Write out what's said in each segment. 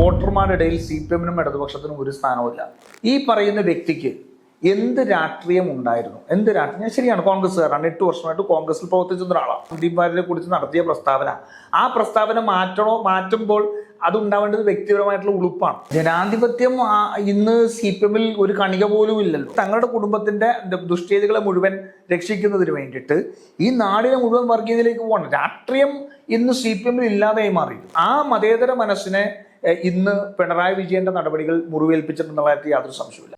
വോട്ടർമാരുടെ ഇടയിൽ C P എമ്മിനും ഇടതുപക്ഷത്തിനും ഒരു സ്ഥാനവുമില്ല. ഈ പറയുന്ന വ്യക്തിക്ക് എന്ത് രാഷ്ട്രീയം ഉണ്ടായിരുന്നു? എന്ത് രാഷ്ട്രീയം? ശരിയാണ് കോൺഗ്രസ്സുകാരാണ് എട്ട് വർഷമായിട്ട് കോൺഗ്രസിൽ പ്രവർത്തിച്ച ഒരാളാണ് സന്ദീപ് വാര്യരെ കുറിച്ച് നടത്തിയ പ്രസ്താവന. ആ പ്രസ്താവന മാറ്റണോ മാറ്റുമ്പോൾ അത് ഉണ്ടാവേണ്ടത് വ്യക്തിപരമായിട്ടുള്ള ഉളുപ്പാണ്. ജനാധിപത്യം ഇന്ന് സി പി എമ്മിൽ ഒരു കണിക പോലും ഇല്ലല്ലോ. തങ്ങളുടെ കുടുംബത്തിന്റെ ദുഷ്ടേതികളെ മുഴുവൻ രക്ഷിക്കുന്നതിന് വേണ്ടിയിട്ട് ഈ നാടിനെ മുഴുവൻ വർഗീയതയിലേക്ക് പോകണം. രാഷ്ട്രീയം ഇന്ന് സി പി എമ്മിൽ ഇല്ലാതെയായി മാറി ആ മതേതര മനസ്സിനെ ഇന്ന് പിണറായി വിജയന്റെ നടപടികൾ മുറിവേൽപ്പിച്ചിട്ടുള്ള കാര്യത്തിൽ യാതൊരു സംശയമില്ല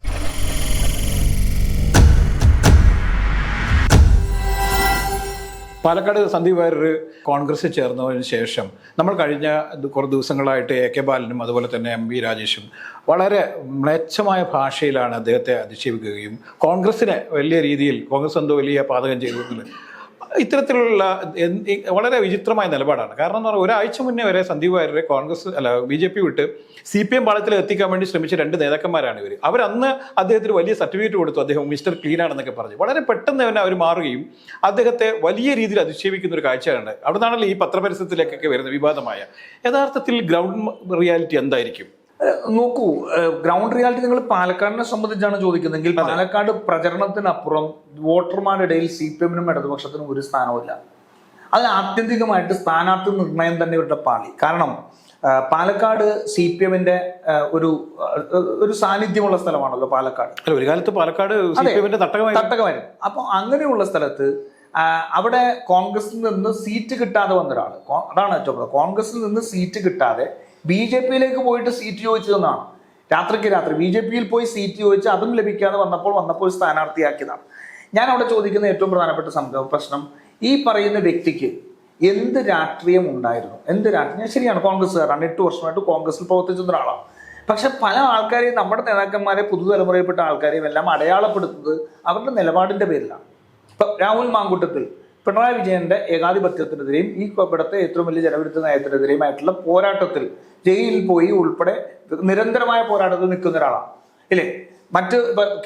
പാലക്കാട് സന്ദീപ് വാര്യർ കോൺഗ്രസ് ചേർന്നതിന് ശേഷം നമ്മൾ കഴിഞ്ഞ കുറേ ദിവസങ്ങളായിട്ട് എ കെ ബാലനും അതുപോലെ തന്നെ എം വി രാജേഷും വളരെ മ്ലേച്ഛമായ ഭാഷയിലാണ് അദ്ദേഹത്തെ അധിക്ഷേപിക്കുകയും കോൺഗ്രസിനെ വലിയ രീതിയിൽ കോൺഗ്രസ് എന്തോ വലിയ പാതകം ചെയ്തു എന്നുള്ളത് ഇത്തരത്തിലുള്ള വളരെ വിചിത്രമായ നിലപാടാണ്. കാരണം എന്ന് പറഞ്ഞാൽ ഒരാഴ്ച മുന്നേ വരെ സന്ദീപ് വാര്യരെ കോൺഗ്രസ് അല്ല ബി ജെ പി വിട്ട് സി പി എം പാളത്തിൽ എത്തിക്കാൻ വേണ്ടി ശ്രമിച്ച രണ്ട് നേതാക്കന്മാരാണ് ഇവർ അവരന്ന് അദ്ദേഹത്തിന് വലിയ സർട്ടിഫിക്കറ്റ് കൊടുത്തു അദ്ദേഹം മിസ്റ്റർ ക്ലീൻ ആണെന്നൊക്കെ പറഞ്ഞു. വളരെ പെട്ടെന്ന് തന്നെ അവർ മാറുകയും അദ്ദേഹത്തെ വലിയ രീതിയിൽ അധിക്ഷേപിക്കുന്ന ഒരു കാഴ്ചയാണ്. അവിടെ നിന്നാണല്ലോ ഈ പത്രപരസ്യത്തിലേക്കൊക്കെ വരുന്ന വിവാദമായ. യഥാർത്ഥത്തിൽ ഗ്രൗണ്ട് റിയാലിറ്റി എന്തായിരിക്കും? നോക്കൂ ഗ്രൗണ്ട് റിയാലിറ്റി നിങ്ങൾ പാലക്കാടിനെ സംബന്ധിച്ചാണ് ചോദിക്കുന്നതെങ്കിൽ പാലക്കാട് പ്രചരണത്തിനപ്പുറം വോട്ടർമാരുടെ ഇടയിൽ സി പി എമ്മിനും ഇടതുപക്ഷത്തിനും ഒരു സ്ഥാനവുമില്ല. അതിന് ആത്യന്തികമായിട്ട് സ്ഥാനാർത്ഥി നിർണയം തന്നെ ഇവരുടെ പാളി. കാരണം പാലക്കാട് സി പി എമ്മിന്റെ ഒരു ഒരു സാന്നിധ്യമുള്ള സ്ഥലമാണല്ലോ പാലക്കാട്. ഒരു കാലത്ത് പാലക്കാട് തട്ടകമായിരുന്നു. അപ്പോൾ അങ്ങനെയുള്ള സ്ഥലത്ത് അവിടെ കോൺഗ്രസിൽ നിന്ന് സീറ്റ് കിട്ടാതെ വന്ന ഒരാൾ അതാണ് ഏറ്റവും കോൺഗ്രസിൽ നിന്ന് സീറ്റ് കിട്ടാതെ ബി ജെ പിയിലേക്ക് പോയിട്ട് സീറ്റ് ചോദിച്ചതെന്നാണ്. രാത്രിക്ക് രാത്രി ബി ജെ പിയിൽ പോയി സീറ്റ് ചോദിച്ച് അതും ലഭിക്കാതെ വന്നപ്പോൾ വന്നപ്പോൾ സ്ഥാനാർത്ഥിയാക്കിയതാണ്. ഞാൻ അവിടെ ചോദിക്കുന്ന ഏറ്റവും പ്രധാനപ്പെട്ട സംഭവം പ്രശ്നം ഈ പറയുന്ന വ്യക്തിക്ക് എന്ത് രാഷ്ട്രീയം ഉണ്ടായിരുന്നു? എന്ത് രാഷ്ട്രീയം? ശരിയാണ് കോൺഗ്രസ്സുകാരാണ് എട്ട് വർഷമായിട്ട് കോൺഗ്രസിൽ പ്രവർത്തിച്ചിരുന്ന ഒരാളാണ്. പക്ഷെ പല ആൾക്കാരെയും നമ്മുടെ നേതാക്കന്മാരെ പുതുതലമുറയിൽപ്പെട്ട ആൾക്കാരെയും എല്ലാം അടയാളപ്പെടുത്തുന്നത് അവരുടെ നിലപാടിന്റെ പേരിലാണ്. ഇപ്പൊ രാഹുൽ മാങ്കുട്ടത്തിൽ പിണറായി വിജയന്റെ ഏകാധിപത്യത്തിനെതിരെയും ഈ ഇവിടുത്തെ ഏറ്റവും വലിയ ജനവിരുദ്ധ നയത്തിനെതിരെയുമായിട്ടുള്ള പോരാട്ടത്തിൽ ജയിലിൽ പോയി ഉൾപ്പെടെ നിരന്തരമായ പോരാട്ടത്തിൽ നിൽക്കുന്ന ഒരാളാണ്. ഇല്ലേ? മറ്റ്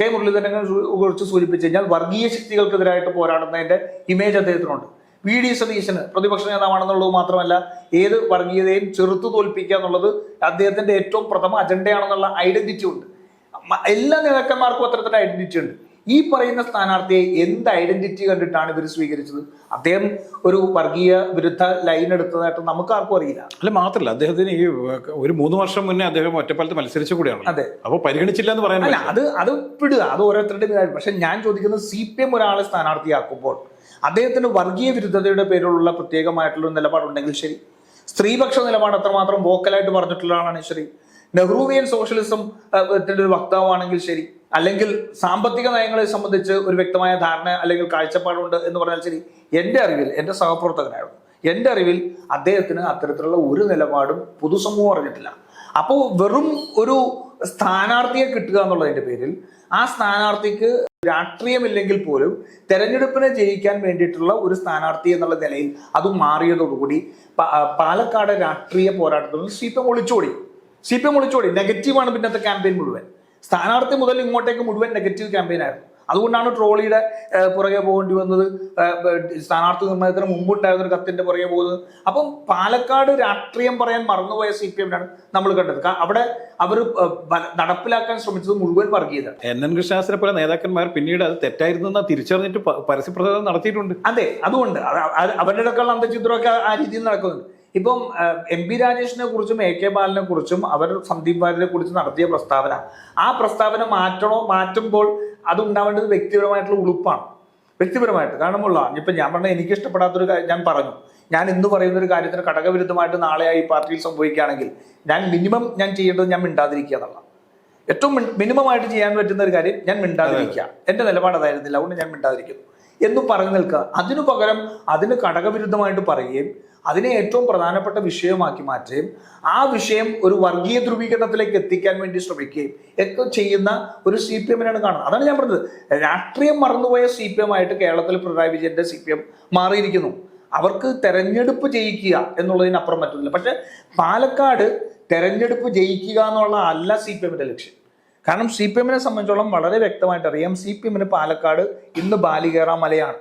കെ മുരളീധരനെ കുറിച്ച് സൂചിപ്പിച്ചു കഴിഞ്ഞാൽ വർഗീയ ശക്തികൾക്കെതിരായിട്ട് പോരാടുന്നതിന്റെ ഇമേജ് അദ്ദേഹത്തിനുണ്ട്. വി ഡി സതീശന് പ്രതിപക്ഷ നേതാവാണെന്നുള്ളത് മാത്രമല്ല ഏത് വർഗീയതയും ചെറുത്തു തോൽപ്പിക്കുക എന്നുള്ളത് അദ്ദേഹത്തിന്റെ ഏറ്റവും പ്രഥമ അജണ്ടയാണെന്നുള്ള ഐഡന്റിറ്റി ഉണ്ട്. എല്ലാ നേതാക്കന്മാർക്കും അത്തരത്തിലുള്ള ഐഡന്റിറ്റി ഉണ്ട്. ഈ പറയുന്ന സ്ഥാനാർത്ഥിയെ എന്ത് ഐഡന്റിറ്റി കണ്ടിട്ടാണ് ഇവർ സ്വീകരിച്ചത്? അദ്ദേഹം ഒരു വർഗീയ വിരുദ്ധ ലൈൻ എടുത്തതായിട്ട് നമുക്ക് ആർക്കും അറിയില്ല. അല്ല മാത്രമല്ല അദ്ദേഹത്തിന് ഈ ഒരു മൂന്ന് വർഷം മുന്നേ അദ്ദേഹം ഒറ്റപ്പാലത്ത് മത്സരിച്ച കൂടിയാണ് അതെ. അപ്പൊ പരിഗണിച്ചില്ല എന്ന് പറയാൻ അല്ല അത് അത് വിടുക അത് ഓരോരുത്തരുടെ പക്ഷെ ഞാൻ ചോദിക്കുന്നത് സി പി എം ഒരാളെ സ്ഥാനാർത്ഥിയാക്കുമ്പോൾ അദ്ദേഹത്തിന് വർഗീയ വിരുദ്ധതയുടെ പേരിലുള്ള പ്രത്യേകമായിട്ടുള്ള നിലപാടുണ്ടെങ്കിൽ ശരി. സ്ത്രീപക്ഷ നിലപാട് അത്രമാത്രം വോക്കലായിട്ട് പറഞ്ഞിട്ടുള്ള ആളാണ് ശരി. നെഹ്റുവിയൻ സോഷ്യലിസം ഒരു വക്താവാണെങ്കിൽ ശരി. അല്ലെങ്കിൽ സാമ്പത്തിക നയങ്ങളെ സംബന്ധിച്ച് ഒരു വ്യക്തമായ ധാരണ അല്ലെങ്കിൽ കാഴ്ചപ്പാടുണ്ട് എന്ന് പറഞ്ഞാൽ ശരി എന്റെ അറിവിൽ എന്റെ സഹപ്രവർത്തകനായിരുന്നു. എന്റെ അറിവിൽ അദ്ദേഹത്തിന് അത്തരത്തിലുള്ള ഒരു നിലപാടും പൊതുസമൂഹം അറിഞ്ഞിട്ടില്ല. അപ്പോൾ വെറും ഒരു സ്ഥാനാർത്ഥിയെ കിട്ടുക എന്നുള്ളതിന്റെ പേരിൽ ആ സ്ഥാനാർത്ഥിക്ക് രാഷ്ട്രീയമില്ലെങ്കിൽ പോലും തെരഞ്ഞെടുപ്പിനെ ജയിക്കാൻ വേണ്ടിയിട്ടുള്ള ഒരു സ്ഥാനാർത്ഥി എന്നുള്ള നിലയിൽ അത് മാറിയതോടുകൂടി പാലക്കാട് രാഷ്ട്രീയ പോരാട്ടത്തിൽ സി പി എം ഒളിച്ചോടി. സി പി എം ഒളിച്ചോടി. നെഗറ്റീവാണ് പിന്നത്തെ ക്യാമ്പയിൻ മുഴുവൻ. സ്ഥാനാർത്ഥി മുതൽ ഇങ്ങോട്ടേക്ക് മുഴുവൻ നെഗറ്റീവ് ക്യാമ്പയിൻ ആയിരുന്നു. അതുകൊണ്ടാണ് ട്രോളിയുടെ പുറകെ പോകേണ്ടി വന്നത്. സ്ഥാനാർത്ഥി നിർണയത്തിന് മുമ്പുണ്ടായിരുന്ന ഒരു കത്തിന്റെ പുറകെ പോകുന്നത്. അപ്പം പാലക്കാട് രാഷ്ട്രീയം പറയാൻ മറന്നുപോയ സി പി എമ്മിനാണ് നമ്മൾ കണ്ടത്. അവിടെ അവർ നടപ്പിലാക്കാൻ ശ്രമിച്ചത് മുഴുവൻ വർഗീയത. എൻ എൻ കൃഷ്ണദാസിനെ പോലെ നേതാക്കന്മാർ പിന്നീട് അത് തെറ്റായിരുന്നു എന്ന് തിരിച്ചറിഞ്ഞിട്ട് പരസ്യപ്രചാരണം നടത്തിയിട്ടുണ്ട്. അതെ അതുകൊണ്ട്. അത് അത് അവരുടെ അന്തചിത്രമൊക്കെ ആ രീതിയിൽ നടക്കുന്നുണ്ട് ഇപ്പം എം പി രാജേഷിനെ കുറിച്ചും എ കെ ബാലനെ കുറിച്ചും അവർ സന്ദീപ് വാര്യരെ കുറിച്ച് നടത്തിയ പ്രസ്താവന. ആ പ്രസ്താവന മാറ്റണോ മാറ്റുമ്പോൾ അത് ഉണ്ടാവേണ്ടത് വ്യക്തിപരമായിട്ടുള്ള ഉളുപ്പാണ്. വ്യക്തിപരമായിട്ട് കാരണമുള്ള ഇപ്പൊ ഞാൻ പറഞ്ഞ എനിക്ക് ഇഷ്ടപ്പെടാത്തൊരു കാര്യം ഞാൻ പറഞ്ഞു. ഞാൻ ഇന്ന് പറയുന്ന ഒരു കാര്യത്തിന് ഘടകവിരുദ്ധമായിട്ട് നാളെ ഈ പാർട്ടിയിൽ സംഭവിക്കുകയാണെങ്കിൽ ഞാൻ മിനിമം ഞാൻ ചെയ്യേണ്ടത് ഞാൻ മിണ്ടാതിരിക്കുക എന്നുള്ള. ഏറ്റവും മിനിമമായിട്ട് ചെയ്യാൻ പറ്റുന്ന ഒരു കാര്യം ഞാൻ മിണ്ടാതിരിക്കുക. എന്റെ നിലപാട് അതായിരുന്നില്ല അതുകൊണ്ട് ഞാൻ മിണ്ടാതിരിക്കുന്നു. എന്ന് പറഞ്ഞു നിൽക്കുക. അതിനു പകരം അതിന് ഘടകവിരുദ്ധമായിട്ട് പറയുകയും അതിനെ ഏറ്റവും പ്രധാനപ്പെട്ട വിഷയമാക്കി മാറ്റുകയും ആ വിഷയം ഒരു വർഗീയ ധ്രുവീകരണത്തിലേക്ക് എത്തിക്കാൻ വേണ്ടി ശ്രമിക്കുകയും ഒക്കെ ചെയ്യുന്ന ഒരു സി പി എമ്മിനാണ് കാണുന്നത്. അതാണ് ഞാൻ പറഞ്ഞത്. രാഷ്ട്രീയം മറന്നുപോയ സി പി എം ആയിട്ട് കേരളത്തിൽ പിണറായി വിജയന്റെ സി പി എം മാറിയിരിക്കുന്നു. അവർക്ക് തെരഞ്ഞെടുപ്പ് ജയിക്കുക എന്നുള്ളതിനപ്പുറം പറ്റുന്നില്ല പക്ഷെ പാലക്കാട് തെരഞ്ഞെടുപ്പ് ജയിക്കുക എന്നുള്ള അല്ല സി പി എമ്മിന്റെ ലക്ഷ്യം. കാരണം സി പി എമ്മിനെ സംബന്ധിച്ചോളം വളരെ വ്യക്തമായിട്ട് അറിയാം. സി പി എമ്മിന് പാലക്കാട് ഇന്ന് ബാലികേറ മലയാണ്.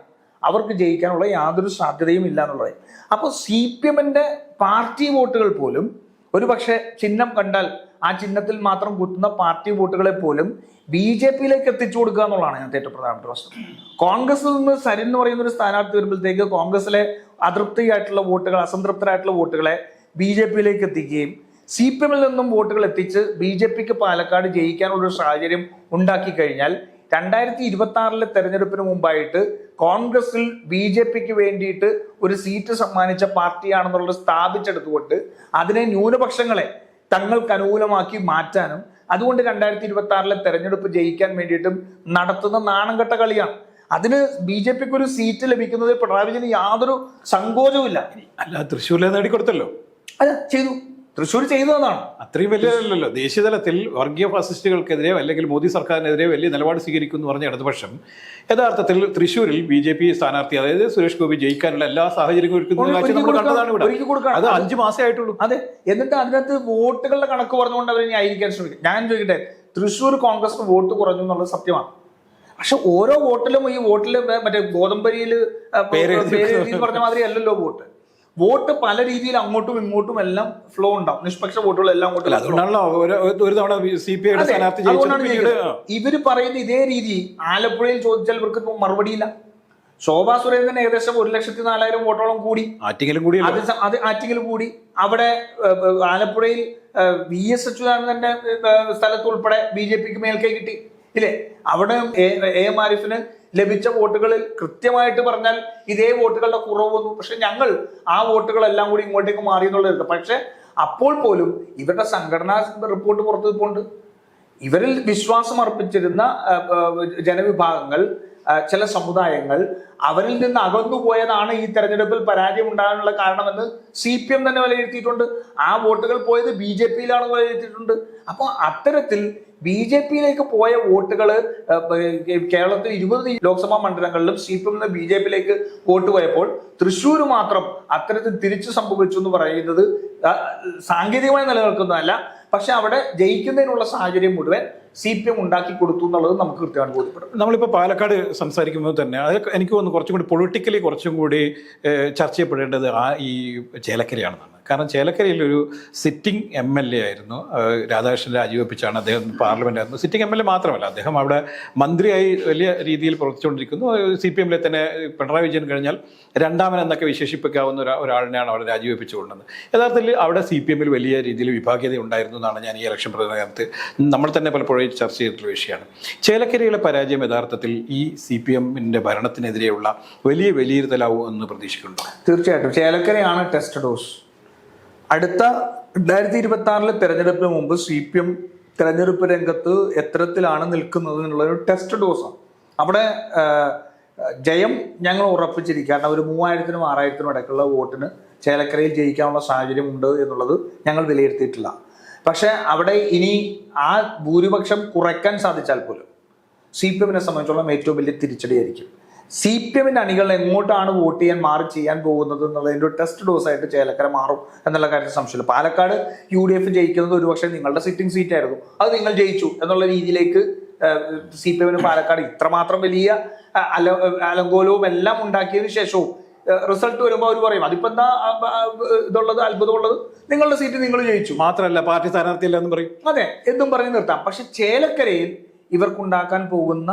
അവർക്ക് ജയിക്കാനുള്ള യാതൊരു സാധ്യതയും ഇല്ല എന്നുള്ളത്. അപ്പോൾ സി പി എമ്മിന്റെ പാർട്ടി വോട്ടുകൾ പോലും ഒരു പക്ഷേ ചിഹ്നം കണ്ടാൽ ആ ചിഹ്നത്തിൽ മാത്രം കുത്തുന്ന പാർട്ടി വോട്ടുകളെ പോലും ബി ജെ പിയിലേക്ക് എത്തിച്ചു കൊടുക്കുക എന്നുള്ളതാണ് ഞാൻ ഏറ്റവും പ്രധാനപ്പെട്ട പ്രശ്നം. കോൺഗ്രസിൽ നിന്ന് സരിൻ എന്ന് പറയുന്ന ഒരു സ്ഥാനാർത്ഥി വരുമ്പോഴത്തേക്ക് കോൺഗ്രസിലെ അതൃപ്തിയായിട്ടുള്ള വോട്ടുകൾ അസംതൃപ്തരായിട്ടുള്ള വോട്ടുകളെ ബി ജെ പിയിലേക്ക് എത്തിക്കുകയും സി പി എമ്മിൽ നിന്നും വോട്ടുകൾ എത്തിച്ച് ബി ജെ പിക്ക് പാലക്കാട് ജയിക്കാനുള്ള ഒരു സാഹചര്യം ഉണ്ടാക്കി കഴിഞ്ഞാൽ രണ്ടായിരത്തി ഇരുപത്തി ആറിലെ തെരഞ്ഞെടുപ്പിന് മുമ്പായിട്ട് കോൺഗ്രസിൽ ബി ജെ പിക്ക് വേണ്ടിയിട്ട് ഒരു സീറ്റ് സമ്മാനിച്ച പാർട്ടിയാണെന്നുള്ളത് സ്ഥാപിച്ചെടുത്തുകൊണ്ട് അതിനെ ന്യൂനപക്ഷങ്ങളെ തങ്ങൾക്ക് അനുകൂലമാക്കി മാറ്റാനും അതുകൊണ്ട് രണ്ടായിരത്തി ഇരുപത്തി ആറിലെ തെരഞ്ഞെടുപ്പ് ജയിക്കാൻ വേണ്ടിയിട്ടും നടത്തുന്ന നാണംകെട്ട കളിയാണ്. അതിന് ബി ജെ പിക്ക് ഒരു സീറ്റ് ലഭിക്കുന്നതിൽ പിണറായി വിജയന് യാതൊരു സങ്കോചവും ഇല്ല അല്ല തൃശ്ശൂരിലെ നേടിക്കൊടുത്തല്ലോ. അല്ല ചെയ്തു. തൃശ്ശൂർ ചെയ്തതാണ് അത്രയും വലിയ ദേശീയതലത്തിൽ ദേശീയ തലത്തിൽ വർഗീയ ഫാസിസ്റ്റുകൾക്കെതിരെ അല്ലെങ്കിൽ മോദി സർക്കാരിനെതിരെ വലിയ നിലപാട് സ്വീകരിക്കും എന്ന് പറഞ്ഞ ഇടതുപക്ഷം യഥാർത്ഥത്തിൽ തൃശ്ശൂരിൽ ബി ജെ പി സ്ഥാനാർത്ഥി അതായത് സുരേഷ് ഗോപി ജയിക്കാനുള്ള എല്ലാ സാഹചര്യങ്ങളും ഒരുക്കുന്ന കാഴ്ച നമ്മൾ കണ്ടതാണ് ഇവിടെ. അത് അഞ്ചു മാസേ ആയിട്ടുള്ളൂ. അതെ. എന്നിട്ട് അതിനകത്ത് വോട്ടുകളുടെ കണക്ക് പറഞ്ഞുകൊണ്ട് അവർ ന്യായീകരിക്കാൻ ശ്രമിക്കും. ഞാൻ ചോദിക്കട്ടെ തൃശ്ശൂർ കോൺഗ്രസിന് വോട്ട് കുറഞ്ഞു എന്നുള്ളത് സത്യമാണ്. പക്ഷെ ഓരോ വോട്ടിലും ഈ വോട്ടിൽ മറ്റേ ഗോതമ്പരിയിൽ പേര് പറഞ്ഞ മാതിരി അല്ലല്ലോ വോട്ട്. വോട്ട് പല രീതിയിൽ അങ്ങോട്ടും ഇങ്ങോട്ടും എല്ലാം ഫ്ലോ ഉണ്ടാവും. നിഷ്പക്ഷ വോട്ടുകൾ എല്ലാം അങ്ങോട്ടും അതുകൊണ്ടാണല്ലോ ഒരു- തവണ സി പി ഐയുടെ സ്ഥാനാർത്ഥി. ഇവർ പറയുന്ന ഇതേ രീതി ആലപ്പുഴയിൽ ചോദിച്ചാൽ ഇവർക്ക് ഇപ്പൊ മറുപടിയില്ല ശോഭാ സുരേന്ദ്രൻ ഏകദേശം ഒരു ലക്ഷത്തി നാലായിരം വോട്ടോളം കൂടി. ആറ്റിങ്ങലും കൂടി അത് ആറ്റിങ്ങലും കൂടി. അവിടെ ആലപ്പുഴയിൽ വി എസ് അച്യുതാനന്ദന്റെ സ്ഥലത്തുൾപ്പെടെ സ്ഥലത്ത് ഉൾപ്പെടെ ബി ജെ പിക്ക് മേൽക്കൈ കിട്ടി. ഇല്ലേ? അവിടെ എ എ എം ആരിഫിന് ലഭിച്ച വോട്ടുകളിൽ കൃത്യമായിട്ട് പറഞ്ഞാൽ ഇതേ വോട്ടുകളുടെ കുറവ് വന്നു പക്ഷെ ഞങ്ങൾ ആ വോട്ടുകളെല്ലാം കൂടി ഇങ്ങോട്ടേക്ക് മാറി എന്നുള്ളത് പക്ഷെ അപ്പോൾ പോലും ഇവരുടെ സംഘടനാ റിപ്പോർട്ട് പുറത്തു പോണ്ട് ഇവരിൽ വിശ്വാസം അർപ്പിച്ചിരുന്ന ജനവിഭാഗങ്ങൾ ചില സമുദായങ്ങൾ അവരിൽ നിന്ന് അകന്നു പോയതാണ് ഈ തെരഞ്ഞെടുപ്പിൽ പരാജയം ഉണ്ടാകാനുള്ള കാരണമെന്ന് സി പി എം തന്നെ വിലയിരുത്തിയിട്ടുണ്ട്. ആ വോട്ടുകൾ പോയത് ബി ജെ പിയിലാണ് വിലയിരുത്തിയിട്ടുണ്ട്. അപ്പോൾ അത്തരത്തിൽ ബി ജെ പിയിലേക്ക് പോയ വോട്ടുകൾ കേരളത്തിൽ ഇരുപത് ലോക്സഭാ മണ്ഡലങ്ങളിലും C P M B J പിയിലേക്ക് വോട്ട് പോയപ്പോൾ തൃശ്ശൂർ മാത്രം അത്തരത്തിൽ തിരിച്ചു സംഭവിച്ചു എന്ന് പറയുന്നത് സാങ്കേതികമായി നിലനിൽക്കുന്നതല്ല. പക്ഷെ അവിടെ ജയിക്കുന്നതിനുള്ള സാഹചര്യം മുഴുവൻ സി പി എം ഉണ്ടാക്കി കൊടുത്തു എന്നുള്ളത് നമുക്ക് കൃത്യമായി ബോധ്യപ്പെടും. നമ്മളിപ്പോൾ പാലക്കാട് സംസാരിക്കുമ്പോൾ തന്നെ അത് എനിക്ക് തോന്നുന്നു കുറച്ചും കൂടി പൊളിറ്റിക്കലി കുറച്ചും കൂടി ചർച്ച ചെയ്യപ്പെടേണ്ടത് ആ ഈ ചേലക്കരയാണെന്നാണ്. കാരണം ചേലക്കരയിൽ ഒരു സിറ്റിംഗ് എം എൽ എ ആയിരുന്നു. രാധാകൃഷ്ണൻ രാജിവെപ്പിച്ചാണ് അദ്ദേഹം പാർലമെന്റ് ആയിരുന്നു. സിറ്റിംഗ് എം എൽ എ മാത്രമല്ല അദ്ദേഹം അവിടെ മന്ത്രിയായി വലിയ രീതിയിൽ പ്രവർത്തിച്ചുകൊണ്ടിരിക്കുന്നു. സി പി എമ്മിലെ തന്നെ പിണറായി വിജയൻ കഴിഞ്ഞാൽ രണ്ടാമൻ എന്നൊക്കെ വിശേഷിപ്പിക്കാവുന്ന ഒരാ ഒരാളിനെയാണ് അവിടെ രാജിവെപ്പിച്ചുകൊണ്ടത് യഥാർത്ഥത്തിൽ അവിടെ സി പി എമ്മിൽ വലിയ രീതിയിൽ വിഭാഗീയത ഉണ്ടായിരുന്നു എന്നാണ് ഞാൻ ഈ ഇലക്ഷൻ പ്രചരണകാലത്ത് നമ്മൾ തന്നെ പലപ്പോഴും ചർച്ച ചെയ്തിട്ടുള്ള വിഷയമാണ്. ചേലക്കരയിലെ പരാജയം യഥാർത്ഥത്തിൽ ഈ സി പി എമ്മിന്റെ ഭരണത്തിനെതിരെയുള്ള വലിയ വിലയിരുത്തലാവും എന്ന് പ്രതീക്ഷിക്കുന്നുണ്ട്? തീർച്ചയായിട്ടും. ചേലക്കരയാണ് ടെസ്റ്റ് ഡോസ് അടുത്ത രണ്ടായിരത്തി ഇരുപത്തി ആറിലെ തെരഞ്ഞെടുപ്പിന് മുമ്പ് സി പി എം തെരഞ്ഞെടുപ്പ് രംഗത്ത് എത്തരത്തിലാണ് നിൽക്കുന്നത് എന്നുള്ള ഒരു ടെസ്റ്റ് ഡോസാണ് അവിടെ ജയം ഞങ്ങൾ ഉറപ്പിച്ചിരിക്കുക കാരണം ഒരു മൂവായിരത്തിനും ആറായിരത്തിനും ഇടയ്ക്കുള്ള വോട്ടിന് ചേലക്കരയിൽ ജയിക്കാനുള്ള സാഹചര്യം ഉണ്ട് എന്നുള്ളത് ഞങ്ങൾ വിലയിരുത്തിയിട്ടില്ല. പക്ഷെ അവിടെ ഇനി ആ ഭൂരിപക്ഷം കുറയ്ക്കാൻ സാധിച്ചാൽ പോലും സി പി എമ്മിനെ സംബന്ധിച്ചോളം ഏറ്റവും വലിയ തിരിച്ചടിയായിരിക്കും. സി പി എമ്മിന്റെ അണികൾ എങ്ങോട്ടാണ് വോട്ട് ചെയ്യാൻ മാറി ചെയ്യാൻ പോകുന്നത് എന്നുള്ളതിന്റെ ഒരു ടെസ്റ്റ് ഡോസ് ആയിട്ട് ചേലക്കര മാറും എന്നുള്ള കാര്യത്തിൽ സംശയമില്ല. പാലക്കാട് യു ഡി എഫ് ജയിക്കുന്നത് ഒരുപക്ഷെ നിങ്ങളുടെ സിറ്റിംഗ് സീറ്റ് ആയിരുന്നു. അത് നിങ്ങൾ ജയിച്ചു എന്നുള്ള രീതിയിലേക്ക് സി പി എമ്മിന് പാലക്കാട് ഇത്രമാത്രം വലിയ അല അലങ്കോലവും എല്ലാം ഉണ്ടാക്കിയതിനു ശേഷവും റിസൾട്ട് വരുമ്പോൾ അവർ പറയും അതിപ്പോ എന്താ ഇതുള്ളത് അത്ഭുതമുള്ളത്? നിങ്ങളുടെ സീറ്റ് നിങ്ങൾ ജയിച്ചു. മാത്രമല്ല പാർട്ടി സ്ഥാനാർത്ഥിയല്ല എന്ന് പറയും. അതെ എന്തും പറഞ്ഞ് നിർത്താം. പക്ഷെ ചേലക്കരയിൽ ഇവർക്കുണ്ടാക്കാൻ പോകുന്ന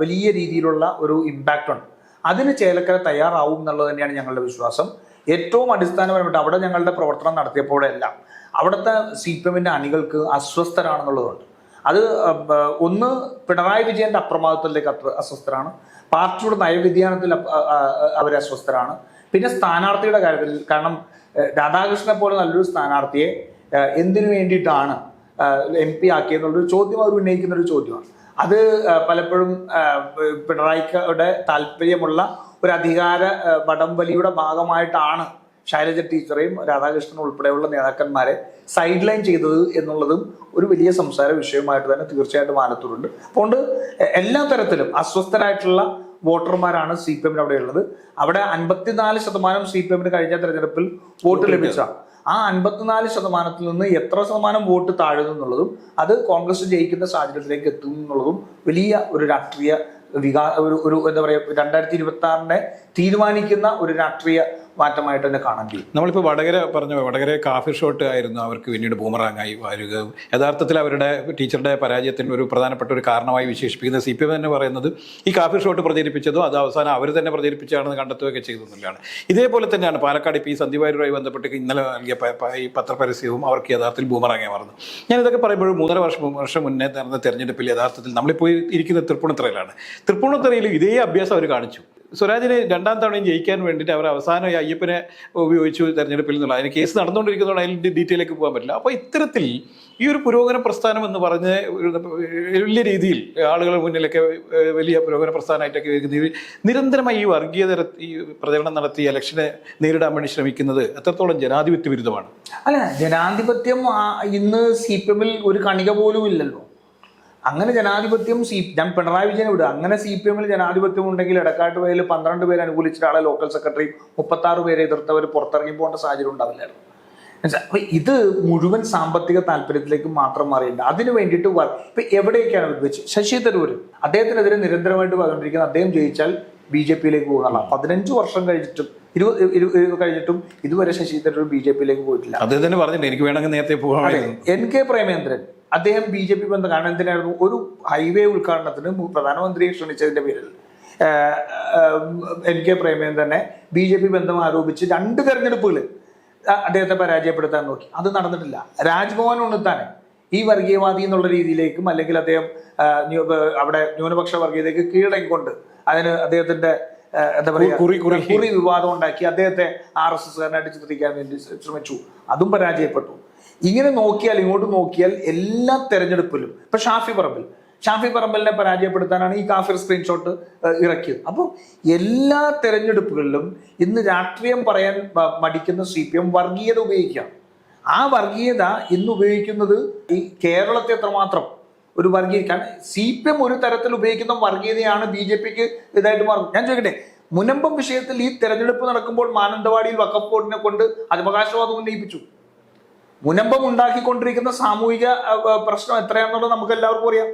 വലിയ രീതിയിലുള്ള ഒരു ഇമ്പാക്റ്റ് ഉണ്ട്. അതിന് ചേലക്കര തയ്യാറാവും എന്നുള്ളത് തന്നെയാണ് ഞങ്ങളുടെ വിശ്വാസം. ഏറ്റവും അടിസ്ഥാനപരമായിട്ട് അവിടെ ഞങ്ങളുടെ പ്രവർത്തനം നടത്തിയപ്പോഴെല്ലാം അവിടുത്തെ സി പി എമ്മിന്റെ അണികൾക്ക് അസ്വസ്ഥരാണെന്നുള്ളതുണ്ട്. അത് ഒന്ന് പിണറായി വിജയന്റെ അപ്രമാദത്തിലേക്ക് അസ്വസ്ഥരാണ്. പാർട്ടിയുടെ നയവ്യതിയാനത്തിൽ അവർ അസ്വസ്ഥരാണ്. പിന്നെ സ്ഥാനാർത്ഥിയുടെ കാര്യത്തിൽ കാരണം രാധാകൃഷ്ണനെ പോലെ നല്ലൊരു സ്ഥാനാർത്ഥിയെ എന്തിനു വേണ്ടിയിട്ടാണ് എം പി ആക്കിയെന്നുള്ളൊരു ചോദ്യം അവർ ഉന്നയിക്കുന്ന ഒരു ചോദ്യമാണ്. അത് പലപ്പോഴും പിണറായിക്കയുടെ താല്പര്യമുള്ള ഒരു അധികാര വടംവലിയുടെ ഭാഗമായിട്ടാണ് ശൈലജ ടീച്ചറെയും രാധാകൃഷ്ണൻ ഉൾപ്പെടെയുള്ള നേതാക്കന്മാരെ സൈഡ് ലൈൻ ചെയ്തത് എന്നുള്ളതും ഒരു വലിയ സംസാര വിഷയമായിട്ട് തന്നെ തീർച്ചയായിട്ടും ആലത്തൂരുണ്ട്. അതുകൊണ്ട് എല്ലാ തരത്തിലും അസ്വസ്ഥരായിട്ടുള്ള വോട്ടർമാരാണ് സി പി എമ്മിന് അവിടെ ഉള്ളത് അവിടെ അൻപത്തിനാല് ശതമാനം സി പി എമ്മിന് കഴിഞ്ഞ തെരഞ്ഞെടുപ്പിൽ വോട്ട് ലഭിച്ച ആ അൻപത്തിനാല് ശതമാനത്തിൽ നിന്ന് എത്ര ശതമാനം വോട്ട് താഴുന്നു എന്നുള്ളതും അത് കോൺഗ്രസ് ജയിക്കുന്ന സാഹചര്യത്തിലേക്ക് എത്തുന്നു എന്നുള്ളതും വലിയ ഒരു രാഷ്ട്രീയ വികാ ഒരു ഒരു എന്താ പറയുക രണ്ടായിരത്തി ഇരുപത്തി ആറിനെ തീരുമാനിക്കുന്ന ഒരു രാഷ്ട്രീയ മാറ്റമായിട്ട് തന്നെ കാണാൻ കഴിയും. നമ്മളിപ്പോൾ വടകര പറഞ്ഞു വടകര കാഫി ഷോട്ട് ആയിരുന്നു അവർക്ക് പിന്നീട് ബൂമറാങ്ങായി വരിക. യഥാർത്ഥത്തിൽ അവരുടെ ടീച്ചറുടെ പരാജയത്തിന് ഒരു പ്രധാനപ്പെട്ട ഒരു കാരണമായി വിശേഷിപ്പിക്കുന്ന സി പി എം തന്നെ പറയുന്നത് ഈ കാഫി ഷോട്ട് പ്രചരിപ്പിച്ചതോ അത് അവസാനം അവർ തന്നെ പ്രചരിപ്പിച്ചാണെന്ന് കണ്ടെത്തുകയൊക്കെ ചെയ്തതെന്നുള്ളതാണ് ഇതേപോലെ തന്നെയാണ് പാലക്കാട് ഇപ്പോൾ ഈ സന്ദീപ് വാര്യരുമായി ബന്ധപ്പെട്ട് ഇന്നലെ നൽകിയ ഈ പത്രപരസ്യവും അവർക്ക് യഥാർത്ഥത്തിൽ ബൂമറാങ്ങായി മാറുന്നു. ഞാൻ ഇതൊക്കെ പറയുമ്പോൾ മൂന്നര വർഷം വർഷം മുന്നേ നടന്ന തെരഞ്ഞെടുപ്പിൽ യഥാർത്ഥത്തിൽ നമ്മളിപ്പോൾ ഇരിക്കുന്ന തൃപ്പൂണിത്തറയിലാണ്. തൃപ്പൂണിത്തറയിൽ ഇതേ അഭ്യാസം അവർ കാണിച്ചു. സ്വരാജിന് രണ്ടാം തവണയും ജയിക്കാൻ വേണ്ടിയിട്ട് അവർ അവസാനം ഈ അയ്യപ്പനെ ഉപയോഗിച്ചു തെരഞ്ഞെടുപ്പിൽ നിന്നുള്ള അതിന് കേസ് നടന്നുകൊണ്ടിരിക്കുന്നതുകൊണ്ട് അതിന്റെ ഡീറ്റെയിലേക്ക് പോകാൻ പറ്റില്ല. അപ്പോൾ ഇത്തരത്തിൽ ഈ ഒരു പുരോഗമന പ്രസ്ഥാനം എന്ന് പറഞ്ഞ് വലിയ രീതിയിൽ ആളുകളുടെ മുന്നിലൊക്കെ വലിയ പുരോഗമന പ്രസ്ഥാനമായിട്ടൊക്കെ ഉപയോഗിക്കുന്ന നിരന്തരമായി ഈ വർഗീയതര ഈ പ്രചരണം നടത്തി ഇലക്ഷനെ നേരിടാൻ വേണ്ടി ശ്രമിക്കുന്നത് എത്രത്തോളം ജനാധിപത്യ വിരുദ്ധമാണ്? അല്ല ജനാധിപത്യം ഇന്ന് സി പി എമ്മിൽ ഒരു കണിക പോലും ഇല്ലല്ലോ. അങ്ങനെ ജനാധിപത്യം സി ഞാൻ പിണറായി വിജയനെ വിടുക. അങ്ങനെ സി പി എമ്മിൽ ജനാധിപത്യം ഉണ്ടെങ്കിൽ എടക്കാട്ട് വയലിൽ പന്ത്രണ്ട് പേര് അനുകൂലിച്ച ആളെ ലോക്കൽ സെക്രട്ടറി മുപ്പത്താറ് പേരെ എതിർത്തവർ പുറത്തിറങ്ങി പോകേണ്ട സാഹചര്യം ഉണ്ടാവില്ലായിരുന്നു? അപ്പൊ ഇത് മുഴുവൻ സാമ്പത്തിക താല്പര്യത്തിലേക്ക് മാത്രം മാറിയിട്ടുണ്ട്. അതിനു വേണ്ടിയിട്ട് ഇപ്പൊ എവിടെയൊക്കെയാണ് വെച്ച് ശശി തരൂർ അദ്ദേഹത്തിനെതിരെ നിരന്തരമായിട്ട് പറഞ്ഞുകൊണ്ടിരിക്കുന്നത് അദ്ദേഹം ജയിച്ചാൽ ബി ജെ പിയിലേക്ക് പോകുന്നുള്ള. പതിനഞ്ച് വർഷം കഴിഞ്ഞിട്ടും ഇരുപത് ഇരു- ഇരു- കഴിഞ്ഞിട്ടും ഇതുവരെ ശശി തരൂർ ബി ജെ പിയിലേക്ക് പോയിട്ടില്ല. അത് തന്നെ പറഞ്ഞിട്ടുണ്ട് എനിക്ക് വേണമെങ്കിൽ നേരത്തെ പോകാമായിരുന്നു. N K Premendran. അദ്ദേഹം ബി ജെ പി ബന്ധം കാരണം എന്തിനായിരുന്നു? ഒരു ഹൈവേ ഉദ്ഘാടനത്തിന് പ്രധാനമന്ത്രിയെ ക്ഷണിച്ചതിന്റെ പേരിൽ. എൻ കെ പ്രേമേന്ദ്രനെ ബി ജെ പി ബന്ധം ആരോപിച്ച് രണ്ട് തെരഞ്ഞെടുപ്പുകൾ അദ്ദേഹത്തെ പരാജയപ്പെടുത്താൻ നോക്കി. അത് നടന്നിട്ടില്ല. രാജ്ഭവൻ ഉണ്ണിത്താനെ ഈ വർഗീയവാദി എന്നുള്ള രീതിയിലേക്കും അല്ലെങ്കിൽ അദ്ദേഹം അവിടെ ന്യൂനപക്ഷ വർഗീയതയ്ക്ക് കീഴടങ്ങിക്കൊണ്ട് അതിന് അദ്ദേഹത്തിന്റെ എന്താ പറയുക. കുറി വിവാദം ഉണ്ടാക്കി അദ്ദേഹത്തെ ആർ എസ് എസ്കാരനായിട്ട് ചിത്രിക്കാൻ വേണ്ടി ശ്രമിച്ചു. അതും പരാജയപ്പെട്ടു. ഇങ്ങനെ നോക്കിയാൽ ഇങ്ങോട്ട് നോക്കിയാൽ എല്ലാ തെരഞ്ഞെടുപ്പിലും ഇപ്പൊ ഷാഫി പറമ്പിൽ ഷാഫി പറമ്പലിനെ പരാജയപ്പെടുത്താനാണ് ഈ കാഫിർ സ്ക്രീൻഷോട്ട് ഇറക്കിയത്. അപ്പോൾ എല്ലാ തെരഞ്ഞെടുപ്പുകളിലും ഇന്ന് രാഷ്ട്രീയം പറയാൻ മടിക്കുന്ന സി പി എം വർഗീയത ഉപയോഗിക്കാം ആ വർഗീയത ഇന്ന് ഉപയോഗിക്കുന്നത് ഈ കേരളത്തെ എത്രമാത്രം ഒരു വർഗീയ കാരണം സി പി എം ഒരു തരത്തിൽ ഉപയോഗിക്കുന്ന വർഗീയതയാണ് ബി ജെ പിക്ക് ഇതായിട്ട് മാറുന്നത്. ഞാൻ ചോദിക്കട്ടെ മുനമ്പം വിഷയത്തിൽ ഈ തെരഞ്ഞെടുപ്പ് നടക്കുമ്പോൾ മാനന്തവാടിയിൽ വക്കഫ് ബോർഡിനെ കൊണ്ട് അവകാശവാദം ഉന്നയിപ്പിച്ചു. മുനമ്പം ഉണ്ടാക്കിക്കൊണ്ടിരിക്കുന്ന സാമൂഹിക പ്രശ്നം എത്രയാണെന്നുള്ളത് നമുക്ക് എല്ലാവർക്കും അറിയാം.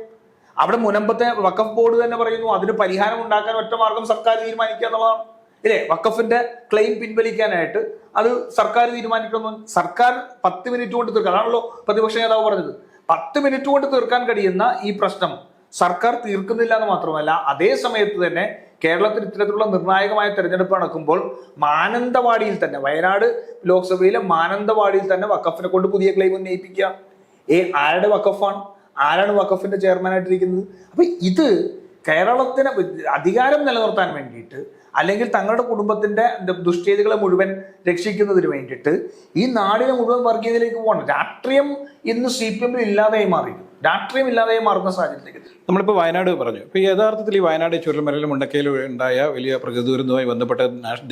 അവിടെ മുനമ്പത്തെ വക്കഫ് ബോർഡ് തന്നെ പറയുന്നു അതിന് പരിഹാരം ഉണ്ടാക്കാൻ ഒറ്റ മാർഗം സർക്കാർ തീരുമാനിക്കുക എന്നുള്ളതാണ്. ഇല്ലേ? വക്കഫിന്റെ ക്ലെയിം പിൻവലിക്കാനായിട്ട് അത് സർക്കാർ തീരുമാനിക്കണമെന്ന് സർക്കാർ പത്ത് മിനിറ്റ് കൊണ്ട് തീർക്കാൻ അതാണല്ലോ പ്രതിപക്ഷ നേതാവ് പറഞ്ഞത്. പത്ത് മിനിറ്റ് കൊണ്ട് തീർക്കാൻ കഴിയുന്ന ഈ പ്രശ്നം സർക്കാർ തീർക്കുന്നില്ല എന്ന് മാത്രമല്ല അതേ സമയത്ത് തന്നെ കേരളത്തിൽ ഇത്തരത്തിലുള്ള നിർണായകമായ തെരഞ്ഞെടുപ്പ് നടക്കുമ്പോൾ മാനന്തവാടിയിൽ തന്നെ വയനാട് ലോക്സഭയിലെ മാനന്തവാടിയിൽ തന്നെ വക്കഫിനെ കൊണ്ട് പുതിയ ക്ലെയിം ഉന്നയിപ്പിക്കുക. ഏ ആരുടെ വക്കഫാണ് ആരാണ് വക്കഫിന്റെ ചെയർമാനായിട്ടിരിക്കുന്നത് അപ്പൊ ഇത് കേരളത്തിന് അധികാരം നിലനിർത്താൻ വേണ്ടിയിട്ട് അല്ലെങ്കിൽ തങ്ങളുടെ കുടുംബത്തിന്റെ ദുഷ്ചേതികളെ മുഴുവൻ രക്ഷിക്കുന്നതിന് വേണ്ടിയിട്ട് ഈ നാടിനെ മുഴുവൻ വർഗീയതയിലേക്ക് പോകണം. രാഷ്ട്രീയം ഇന്ന് സി പി എമ്മിൽ ഇല്ലാതായി മാറി രാഷ്ട്രീയം ഇല്ലാതെ മാറുന്ന സാഹചര്യത്തിലേക്ക്. നമ്മളിപ്പോൾ വയനാട് പറഞ്ഞു. ഇപ്പോൾ യഥാർത്ഥത്തിൽ ഈ വയനാട് ചുരൽമലയിലും മുണ്ടക്കയിലും ഉണ്ടായ വലിയ പ്രകൃതി ദുരന്തവുമായി ബന്ധപ്പെട്ട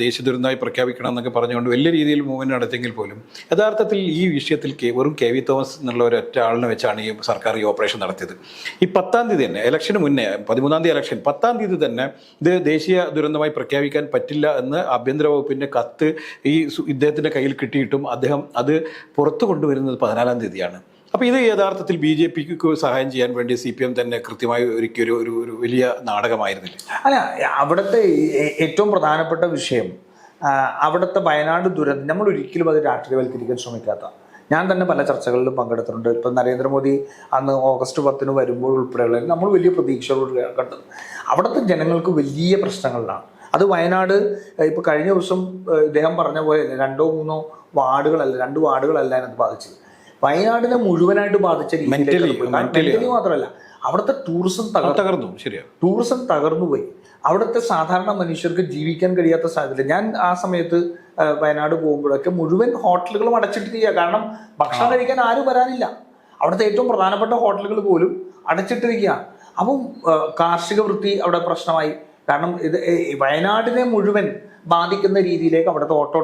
ദേശീയ ദുരന്തമായി പ്രഖ്യാപിക്കണം എന്നൊക്കെ പറഞ്ഞുകൊണ്ട് വലിയ രീതിയിൽ മൂവ്മെന്റ് നടത്തിയെങ്കിൽ പോലും യഥാർത്ഥത്തിൽ ഈ വിഷയത്തിൽ വെറും കെ വി തോമസ് എന്നുള്ള ഒരൊറ്റ ആളിനെ വെച്ചാണ് ഈ സർക്കാർ ഈ ഓപ്പറേഷൻ നടത്തിയത്. ഈ പത്താം തീയതി തന്നെ ഇലക്ഷന് മുന്നേ പതിമൂന്നാം തീയതി ഇലക്ഷൻ പത്താം തീയതി തന്നെ ഇത് ദേശീയ ദുരന്തമായി പ്രഖ്യാപിക്കാൻ പറ്റില്ല എന്ന് ആഭ്യന്തര വകുപ്പിന്റെ കത്ത് ഈ ഇദ്ദേഹത്തിന്റെ കയ്യിൽ കിട്ടിയിട്ടും അദ്ദേഹം അത് പുറത്തു കൊണ്ടുവരുന്നത് പതിനാലാം തീയതിയാണ്. അപ്പോൾ ഇത് യഥാർത്ഥത്തിൽ ബി ജെ പിക്ക് സഹായം ചെയ്യാൻ വേണ്ടി സി പി എം തന്നെ കൃത്യമായി ഒരുക്കിയ ഒരു ഒരു വലിയ നാടകമായിരുന്നില്ല. അല്ല അവിടുത്തെ ഏറ്റവും പ്രധാനപ്പെട്ട വിഷയം അവിടുത്തെ വയനാട് ദുരന്തം നമ്മൾ ഒരിക്കലും അത് രാഷ്ട്രീയവൽക്കരിക്കാൻ ശ്രമിക്കാത്ത. ഞാൻ തന്നെ പല ചർച്ചകളിലും പങ്കെടുത്തിട്ടുണ്ട്. ഇപ്പം നരേന്ദ്രമോദി അന്ന് ഓഗസ്റ്റ് പത്തിന് വരുമ്പോൾ ഉൾപ്പെടെയുള്ള നമ്മൾ വലിയ പ്രതീക്ഷകളോട് കണ്ടത് അവിടുത്തെ ജനങ്ങൾക്ക് വലിയ പ്രശ്നങ്ങളിലാണ്. അത് വയനാട് ഇപ്പം കഴിഞ്ഞ ദിവസം ഇദ്ദേഹം പറഞ്ഞ പോലെ രണ്ടോ മൂന്നോ വാർഡുകളല്ല രണ്ട് വാർഡുകളല്ല അതിനകത്ത് ബാധിച്ചത്. വയനാടിനെ മുഴുവനായിട്ട് ബാധിച്ച. മെന്റലി മാത്രമല്ല അവിടുത്തെ ടൂറിസം തകർന്നു. തകർന്നു ശരിയാ. ടൂറിസം തകർന്നുപോയി അവിടുത്തെ സാധാരണ മനുഷ്യർക്ക് ജീവിക്കാൻ കഴിയാത്ത സാഹചര്യം. ഞാൻ ആ സമയത്ത് വയനാട് പോകുമ്പോഴൊക്കെ മുഴുവൻ ഹോട്ടലുകളും അടച്ചിട്ടിരിക്കുക. കാരണം ഭക്ഷണം കഴിക്കാൻ ആരും വരാനില്ല. അവിടുത്തെ ഏറ്റവും പ്രധാനപ്പെട്ട ഹോട്ടലുകൾ പോലും അടച്ചിട്ടിരിക്കുക. അപ്പം കാർഷിക വൃത്തി അവിടെ പ്രശ്നമായി. കാരണം ഇത് വയനാടിനെ മുഴുവൻ ബാധിക്കുന്ന രീതിയിലേക്ക് അവിടുത്തെ ഓട്ടോ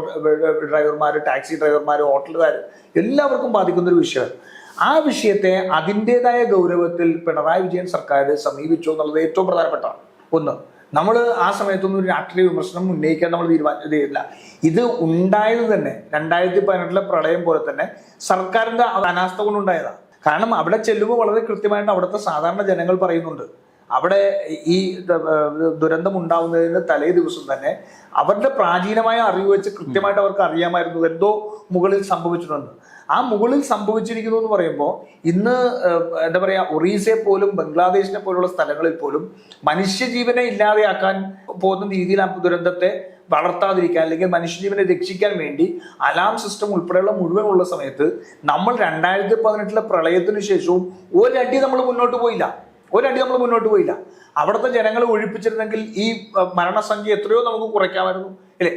ഡ്രൈവർമാർ ടാക്സി ഡ്രൈവർമാർ ഹോട്ടലുകാർ എല്ലാവർക്കും ബാധിക്കുന്ന ഒരു വിഷയമാണ് ആ വിഷയത്തെ അതിന്റെതായ ഗൗരവത്തിൽ പിണറായി വിജയൻ സർക്കാർ സമീപിച്ചു എന്നുള്ളത് ഏറ്റവും പ്രധാനപ്പെട്ടതാണ് ഒന്ന്. നമ്മൾ ആ സമയത്തൊന്നും ഒരു രാഷ്ട്രീയ വിമർശനം ഉന്നയിക്കാൻ നമ്മൾ തീരുമാനിച്ചില്ല ഇത് ഉണ്ടായത് തന്നെ രണ്ടായിരത്തി പതിനെട്ടിലെ പ്രളയം പോലെ തന്നെ സർക്കാരിന്റെ അനാസ്ഥ കൊണ്ടുണ്ടായതാണ് കാരണം അവിടെ ചെല്ലുമ്പോൾ വളരെ കൃത്യമായിട്ട് അവിടുത്തെ സാധാരണ ജനങ്ങൾ പറയുന്നുണ്ട്. അവിടെ ഈ ദുരന്തം ഉണ്ടാവുന്നതിന് തലേ ദിവസം തന്നെ അവരുടെ പ്രാചീനമായ അറിവ് വെച്ച് കൃത്യമായിട്ട് അവർക്ക് അറിയാമായിരുന്നു എന്തോ മുകളിൽ സംഭവിച്ചിട്ടുണ്ട്. ആ മുകളിൽ സംഭവിച്ചിരിക്കുന്നു എന്ന് പറയുമ്പോൾ ഇന്ന് എന്താ പറയാ ഒറീസയെ പോലും ബംഗ്ലാദേശിനെ പോലുള്ള സ്ഥലങ്ങളിൽ പോലും മനുഷ്യജീവനെ ഇല്ലാതെയാക്കാൻ പോകുന്ന രീതിയിൽ ആ ദുരന്തത്തെ വളർത്താതിരിക്കാൻ അല്ലെങ്കിൽ മനുഷ്യജീവനെ രക്ഷിക്കാൻ വേണ്ടി അലാം സിസ്റ്റം ഉൾപ്പെടെയുള്ള മുഴുവൻ ഉള്ള സമയത്ത് നമ്മൾ രണ്ടായിരത്തി പതിനെട്ടിലെ പ്രളയത്തിനു ശേഷവും ഒരടി നമ്മൾ മുന്നോട്ട് പോയില്ല. ഒരടി നമ്മൾ മുന്നോട്ട് പോയില്ല. അവിടുത്തെ ജനങ്ങളെ ഒഴിപ്പിച്ചിരുന്നെങ്കിൽ ഈ മരണസംഖ്യ എത്രയോ നമുക്ക് കുറയ്ക്കാമായിരുന്നു. അല്ലേ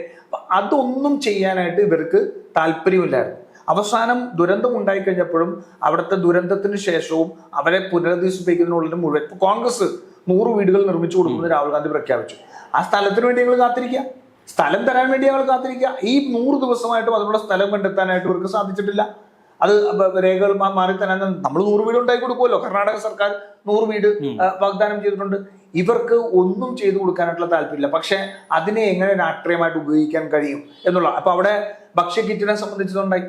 അതൊന്നും ചെയ്യാനായിട്ട് ഇവർക്ക് താല്പര്യമില്ലായിരുന്നു. അവസാനം ദുരന്തം ഉണ്ടായിക്കഴിഞ്ഞപ്പോഴും അവിടുത്തെ ദുരന്തത്തിന് ശേഷവും അവരെ പുനരധിവസിപ്പിക്കുന്നതിനുള്ള മുഴുവൻ ഇപ്പൊ കോൺഗ്രസ് നൂറ് വീടുകൾ നിർമ്മിച്ചു കൊടുക്കുന്നത് രാഹുൽ ഗാന്ധി പ്രഖ്യാപിച്ചു. ആ സ്ഥലത്തിന് വേണ്ടി ഞങ്ങൾ കാത്തിരിക്കുക. സ്ഥലം തരാൻ വേണ്ടി ഞങ്ങൾ കാത്തിരിക്കുക. ഈ നൂറ് ദിവസമായിട്ടും അതിനുള്ള സ്ഥലം കണ്ടെത്താനായിട്ട് ഇവർക്ക് സാധിച്ചിട്ടില്ല. അത് രേഖകൾ മാറി തരാൻ നമ്മൾ നൂറ് വീട് ഉണ്ടാക്കി കൊടുക്കുമല്ലോ. കർണാടക സർക്കാർ നൂറ് വീട് വാഗ്ദാനം ചെയ്തിട്ടുണ്ട്. ഇവർക്ക് ഒന്നും ചെയ്തു കൊടുക്കാനായിട്ടുള്ള താല്പര്യമില്ല. പക്ഷെ അതിനെ എങ്ങനെ രാഷ്ട്രീയമായിട്ട് ഉപയോഗിക്കാൻ കഴിയും എന്നുള്ള അപ്പൊ അവിടെ ഭക്ഷ്യ കിറ്റിനെ സംബന്ധിച്ചതുണ്ടായി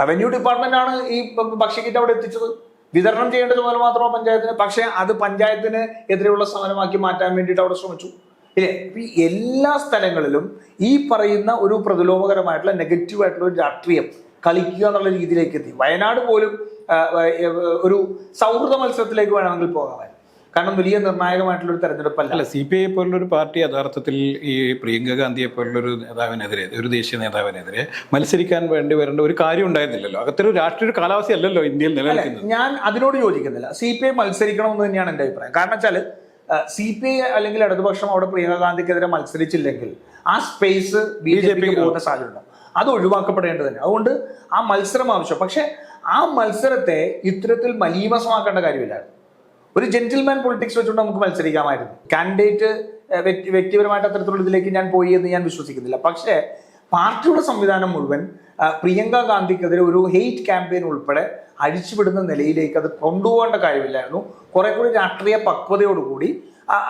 റവന്യൂ ഡിപ്പാർട്ട്മെന്റ് ആണ് ഈ ഭ- ഭക്ഷ്യ കിറ്റ് അവിടെ എത്തിച്ചത്. വിതരണം ചെയ്യേണ്ട ചുമതല മാത്രമാണ് പഞ്ചായത്തിന് പക്ഷെ അത് പഞ്ചായത്തിന് എതിരെയുള്ള സമരമാക്കി മാറ്റാൻ വേണ്ടിയിട്ട് അവിടെ ശ്രമിച്ചു. ഇല്ലേ? ഈ എല്ലാ സ്ഥലങ്ങളിലും ഈ പറയുന്ന ഒരു പ്രതിലോമകരമായിട്ടുള്ള നെഗറ്റീവ് ആയിട്ടുള്ള ഒരു രാഷ്ട്രീയം കളിക്കുക എന്നുള്ള രീതിയിലേക്ക് എത്തി. വയനാട് പോലും ഒരു സൗഹൃദ മത്സരത്തിലേക്ക് വേണമെങ്കിൽ പോകാമായിരുന്നു. കാരണം വലിയ നിർണായകമായിട്ടുള്ള ഒരു തെരഞ്ഞെടുപ്പല്ല. അല്ല സി പി ഐ പോലുള്ളൊരു പാർട്ടി യഥാർത്ഥത്തിൽ ഈ പ്രിയങ്ക ഗാന്ധിയെ പോലുള്ളൊരു നേതാവിനെതിരെ ഒരു ദേശീയ നേതാവിനെതിരെ മത്സരിക്കാൻ വേണ്ടി വരേണ്ട ഒരു കാര്യം ഉണ്ടായിരുന്നില്ലല്ലോ. അത്തരം രാഷ്ട്രീയ കാലാവസ്ഥ അല്ലല്ലോ ഇന്ത്യയിൽ നിലനിൽക്കുന്നത്. ഞാൻ അതിനോട് യോജിക്കുന്നില്ല. സി പി ഐ മത്സരിക്കണമെന്ന് തന്നെയാണ് എന്റെ അഭിപ്രായം. കാരണം വെച്ചാൽ സി പി ഐ അല്ലെങ്കിൽ ഇടതുപക്ഷം അവിടെ പ്രിയങ്ക ഗാന്ധിക്കെതിരെ മത്സരിച്ചില്ലെങ്കിൽ ആ സ്പേസ് ബി ജെ പിക്ക് പോകുന്ന സാധ്യതയുണ്ട്. അത് ഒഴിവാക്കപ്പെടേണ്ടത് തന്നെ അതുകൊണ്ട് ആ മത്സരം ആവശ്യം പക്ഷെ ആ മത്സരത്തെ ഇത്തരത്തിൽ മലീമസമാക്കേണ്ട കാര്യമില്ല. ഒരു ജെന്റിൽമാൻ പൊളിറ്റിക്സ് വെച്ചുകൊണ്ട് നമുക്ക് മത്സരിക്കാമായിരുന്നു. കാൻഡിഡേറ്റ് വ്യക്തിപരമായിട്ട് അത്തരത്തിലുള്ള ഇതിലേക്ക് ഞാൻ പോയി എന്ന് ഞാൻ വിശ്വസിക്കുന്നില്ല. പക്ഷേ പാർട്ടിയുടെ സംവിധാനം മുഴുവൻ പ്രിയങ്ക ഗാന്ധിക്കെതിരെ ഒരു ഹെയ്റ്റ് ക്യാമ്പയിൻ ഉൾപ്പെടെ അഴിച്ചുവിടുന്ന നിലയിലേക്ക് അത് കൊണ്ടുപോകേണ്ട കാര്യമില്ലായിരുന്നു. കുറെ കൂടി രാഷ്ട്രീയ പക്വതയോടുകൂടി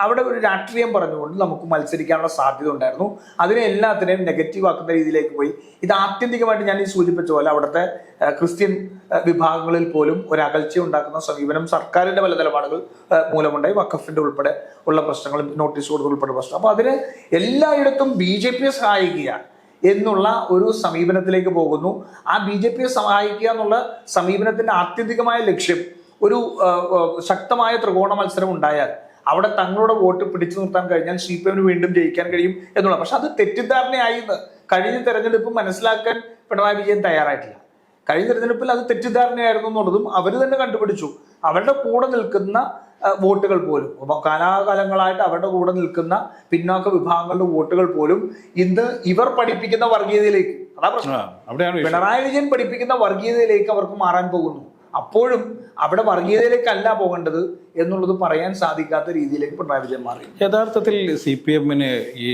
അവിടെ ഒരു രാഷ്ട്രീയം പറഞ്ഞുകൊണ്ട് നമുക്ക് മത്സരിക്കാനുള്ള സാധ്യത ഉണ്ടായിരുന്നു. അതിനെ എല്ലാത്തിനെയും നെഗറ്റീവ് ആക്കുന്ന രീതിയിലേക്ക് പോയി. ഇത് ആത്യന്തികമായിട്ട് ഞാൻ ഈ സൂചിപ്പിച്ച പോലെ അവിടുത്തെ ക്രിസ്ത്യൻ വിഭാഗങ്ങളിൽ പോലും ഒരു അകൽച്ച ഉണ്ടാക്കുന്ന സമീപനം സർക്കാരിന്റെ പല നിലപാടുകൾ മൂലമുണ്ടായി. വഖഫിന്റെ ഉൾപ്പെടെ ഉള്ള പ്രശ്നങ്ങൾ നോട്ടീസ് കൊടുക്കുന്ന ഉൾപ്പെടെ പ്രശ്നം. അപ്പൊ അതിന് എല്ലായിടത്തും ബി ജെ പിയെ സഹായിക്കുക എന്നുള്ള ഒരു സമീപനത്തിലേക്ക് പോകുന്നു. ആ ബി ജെ പിയെ സഹായിക്കുക എന്നുള്ള സമീപനത്തിന്റെ ആത്യന്തികമായ ലക്ഷ്യം ഒരു ശക്തമായ ത്രികോണ മത്സരം ഉണ്ടായാൽ അവിടെ തങ്ങളുടെ വോട്ട് പിടിച്ചു നിർത്താൻ കഴിഞ്ഞാൽ സി പി എമ്മിന് വീണ്ടും ജയിക്കാൻ കഴിയും എന്നുള്ള. പക്ഷെ അത് തെറ്റിദ്ധാരണയായി എന്ന് കഴിഞ്ഞ തെരഞ്ഞെടുപ്പ് മനസ്സിലാക്കാൻ പിണറായി വിജയൻ തയ്യാറായിട്ടില്ല. കഴിഞ്ഞ തെരഞ്ഞെടുപ്പിൽ അത് തെറ്റിദ്ധാരണയായിരുന്നു എന്നുള്ളതും അവർ തന്നെ കണ്ടുപിടിച്ചു. അവരുടെ കൂടെ നിൽക്കുന്ന വോട്ടുകൾ പോലും. അപ്പൊ കാലാകാലങ്ങളായിട്ട് അവരുടെ കൂടെ നിൽക്കുന്ന പിന്നോക്ക വിഭാഗങ്ങളുടെ വോട്ടുകൾ പോലും ഇന്ന് ഇവർ പഠിപ്പിക്കുന്ന വർഗീയതയിലേക്ക് അതാ പ്രശ്നം. പിണറായി വിജയൻ പഠിപ്പിക്കുന്ന വർഗീയതയിലേക്ക് അവർക്ക് മാറാൻ പോകുന്നു. അപ്പോഴും അവിടെ വർഗീയതയിലേക്കല്ല പോകേണ്ടത് എന്നുള്ളത് പറയാൻ സാധിക്കാത്ത രീതിയിലേക്ക് പിണറായി വിജയൻ മാറി. യഥാർത്ഥത്തിൽ സി പി എമ്മിന് ഈ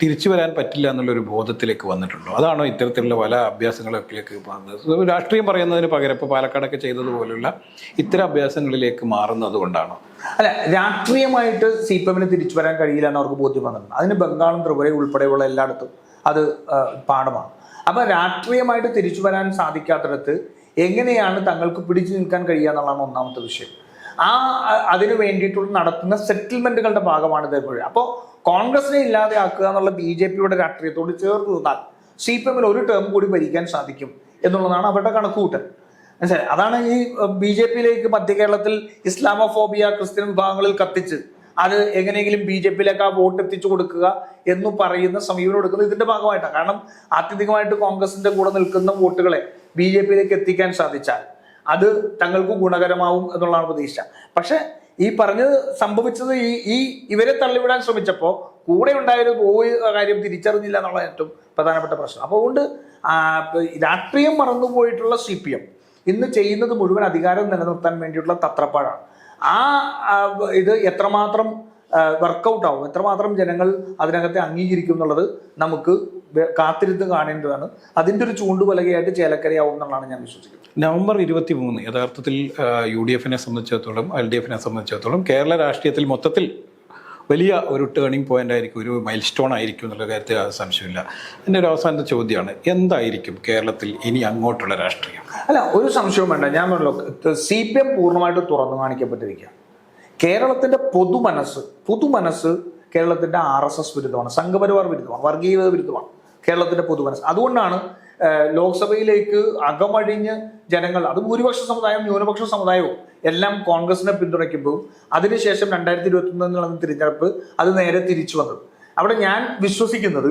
തിരിച്ചു വരാൻ പറ്റില്ല എന്നുള്ളൊരു ബോധത്തിലേക്ക് വന്നിട്ടുണ്ടോ? അതാണോ ഇത്തരത്തിലുള്ള പല അഭ്യാസങ്ങളിലേക്ക് പോകുന്നത് രാഷ്ട്രീയം പറയുന്നതിന് പകരം ഇപ്പോൾ പാലക്കാടൊക്കെ ചെയ്തതുപോലുള്ള ഇത്തരം അഭ്യാസങ്ങളിലേക്ക് മാറുന്നത് കൊണ്ടാണോ? അല്ല രാഷ്ട്രീയമായിട്ട് സി പി എമ്മിന് തിരിച്ചു വരാൻ കഴിയില്ല എന്ന് അവർക്ക് ബോധ്യം വന്നിട്ടുണ്ട്. അതിന് ബംഗാളും ത്രിപുരയും ഉൾപ്പെടെയുള്ള എല്ലായിടത്തും അത് പാഠമാണ്. അപ്പം രാഷ്ട്രീയമായിട്ട് തിരിച്ചു വരാൻ സാധിക്കാത്തിടത്ത് എങ്ങനെയാണ് തങ്ങൾക്ക് പിടിച്ചു നിൽക്കാൻ കഴിയുക എന്നുള്ളതാണ് ഒന്നാമത്തെ വിഷയം. ആ അതിനു വേണ്ടിയിട്ടുള്ള നടത്തുന്ന സെറ്റിൽമെന്റുകളുടെ ഭാഗമാണ് ഇതേപോലെ അപ്പോൾ കോൺഗ്രസിനെ ഇല്ലാതെയാക്കുക എന്നുള്ള ബി ജെ പിയുടെ രാഷ്ട്രീയത്തോട് ചേർത്ത് നിന്നാൽ സി പി എമ്മിൽ ഒരു ടേം കൂടി ഭരിക്കാൻ സാധിക്കും എന്നുള്ളതാണ് അവരുടെ കണക്കുകൂട്ടൽ. മനസ്സിലായി? അതാണ് ഈ ബി ജെ പിയിലേക്ക് മധ്യ കേരളത്തിൽ ഇസ്ലാമോഫോബിയ ക്രിസ്ത്യൻ വിഭാഗങ്ങളിൽ കത്തിച്ച് അത് എങ്ങനെയെങ്കിലും ബി ജെ പിയിലേക്ക് ആ വോട്ട് എത്തിച്ചു കൊടുക്കുക എന്ന് പറയുന്ന സമീപനം എടുക്കുന്നത് ഇതിന്റെ ഭാഗമായിട്ടാണ്. കാരണം ആത്യന്തികമായിട്ട് കോൺഗ്രസിന്റെ കൂടെ നിൽക്കുന്ന വോട്ടുകളെ ബി ജെ പിയിലേക്ക് എത്തിക്കാൻ സാധിച്ചാൽ അത് തങ്ങൾക്ക് ഗുണകരമാവും എന്നുള്ളതാണ് പ്രതീക്ഷ. പക്ഷെ ഈ പറഞ്ഞത് സംഭവിച്ചത് ഈ ഈ ഇവരെ തള്ളിവിടാൻ ശ്രമിച്ചപ്പോൾ കൂടെ ഉണ്ടായൊരു പോയ കാര്യം തിരിച്ചറിഞ്ഞില്ല എന്നുള്ള ഏറ്റവും പ്രധാനപ്പെട്ട പ്രശ്നം. അപ്പോൾ അതുകൊണ്ട് രാഷ്ട്രീയം മറന്നുപോയിട്ടുള്ള സി പി എം ഇന്ന് ചെയ്യുന്നത് മുഴുവൻ അധികാരം നിലനിർത്താൻ വേണ്ടിയിട്ടുള്ള തത്രപ്പാടാണ്. ആ ഇത് എത്രമാത്രം വർക്കൗട്ടാവും എത്രമാത്രം ജനങ്ങൾ അതിനകത്തെ അംഗീകരിക്കും എന്നുള്ളത് നമുക്ക് കാത്തിരുന്ന് കാണേണ്ടതാണ്. അതിന്റെ ഒരു ചൂണ്ടുപലകയായിട്ട് ചേലക്കരയാവും എന്നുള്ളതാണ് ഞാൻ വിശ്വസിക്കുന്നത്. നവംബർ ഇരുപത്തി മൂന്ന് യഥാർത്ഥത്തിൽ യു ഡി എഫിനെ സംബന്ധിച്ചിടത്തോളം എൽ ഡി എഫിനെ സംബന്ധിച്ചിടത്തോളം കേരള രാഷ്ട്രീയത്തിൽ മൊത്തത്തിൽ വലിയ ഒരു ടേണിംഗ് പോയിന്റ് ആയിരിക്കും ഒരു മൈൽ സ്റ്റോൺ ആയിരിക്കും എന്നുള്ള കാര്യത്തിൽ സംശയമില്ല എന്റെ ഒരു അവസാനത്തെ ചോദ്യമാണ് എന്തായിരിക്കും കേരളത്തിൽ ഇനി അങ്ങോട്ടുള്ള രാഷ്ട്രീയം? അല്ല ഒരു സംശയവും വേണ്ട. ഞാൻ പറഞ്ഞല്ലോ സി പി എം പൂർണമായിട്ട് തുറന്നു കാണിക്കപ്പെട്ടിരിക്കുക. കേരളത്തിന്റെ പൊതുമനസ്സ് പൊതുമനസ്സ് കേരളത്തിന്റെ ആർ എസ് എസ് വിരുദ്ധമാണ് സംഘപരിവാർ വിരുദ്ധമാണ് വർഗീയത വിരുദ്ധമാണ്. കേരളത്തിന്റെ പൊതുമനസ്. അതുകൊണ്ടാണ് ലോക്സഭയിലേക്ക് അകമഴിഞ്ഞ് ജനങ്ങൾ അത് ഭൂരിപക്ഷ സമുദായം ന്യൂനപക്ഷ സമുദായവും എല്ലാം കോൺഗ്രസിനെ പിന്തുണയ്ക്കുമ്പോൾ അതിനുശേഷം രണ്ടായിരത്തി ഇരുപത്തി ഒന്നിൽ നടന്ന തിരഞ്ഞെടുപ്പ് അത് നേരെ തിരിച്ചു വന്നത്. അവിടെ ഞാൻ വിശ്വസിക്കുന്നത്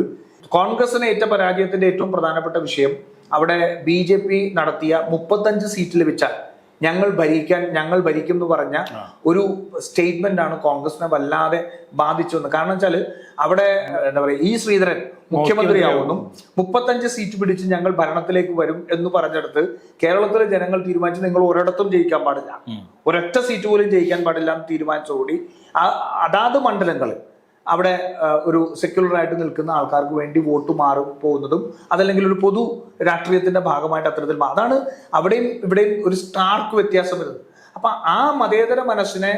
കോൺഗ്രസിന് ഏറ്റ പരാജയത്തിന്റെ ഏറ്റവും പ്രധാനപ്പെട്ട വിഷയം അവിടെ ബി നടത്തിയ മുപ്പത്തഞ്ച് സീറ്റ് ലഭിച്ചാൽ ഞങ്ങൾ ഭരിക്കാൻ ഞങ്ങൾ ഭരിക്കും എന്ന് പറഞ്ഞ ഒരു സ്റ്റേറ്റ്മെന്റ് ആണ് കോൺഗ്രസിനെ വല്ലാതെ ബാധിച്ചത് കാരണം വെച്ചാൽ അവിടെ എന്താ പറയുക ഈ ശ്രീധരൻ മുഖ്യമന്ത്രിയാവുന്നു. മുപ്പത്തഞ്ച് സീറ്റ് പിടിച്ച് ഞങ്ങൾ ഭരണത്തിലേക്ക് വരും എന്ന് പറഞ്ഞെടുത്ത് കേരളത്തിലെ ജനങ്ങൾ തീരുമാനിച്ചു നിങ്ങൾ ഒരിടത്തും ജയിക്കാൻ പാടില്ല. ഒരൊറ്റ സീറ്റ് പോലും ജയിക്കാൻ പാടില്ല എന്ന് തീരുമാനിച്ചതോടി ആ- അതാത് മണ്ഡലങ്ങളിൽ അവിടെ ഒരു സെക്യുലറായിട്ട് നിൽക്കുന്ന ആൾക്കാർക്ക് വേണ്ടി വോട്ട് മാറി പോകുന്നതും അതല്ലെങ്കിൽ ഒരു പൊതു രാഷ്ട്രീയത്തിന്റെ ഭാഗമായിട്ട് അത്തരത്തിൽ അതാണ് അവിടെയും ഇവിടെയും ഒരു സ്റ്റാർക്ക് വ്യത്യാസം വരുന്നത്. അപ്പൊ ആ മതേതര മനസ്സിനെ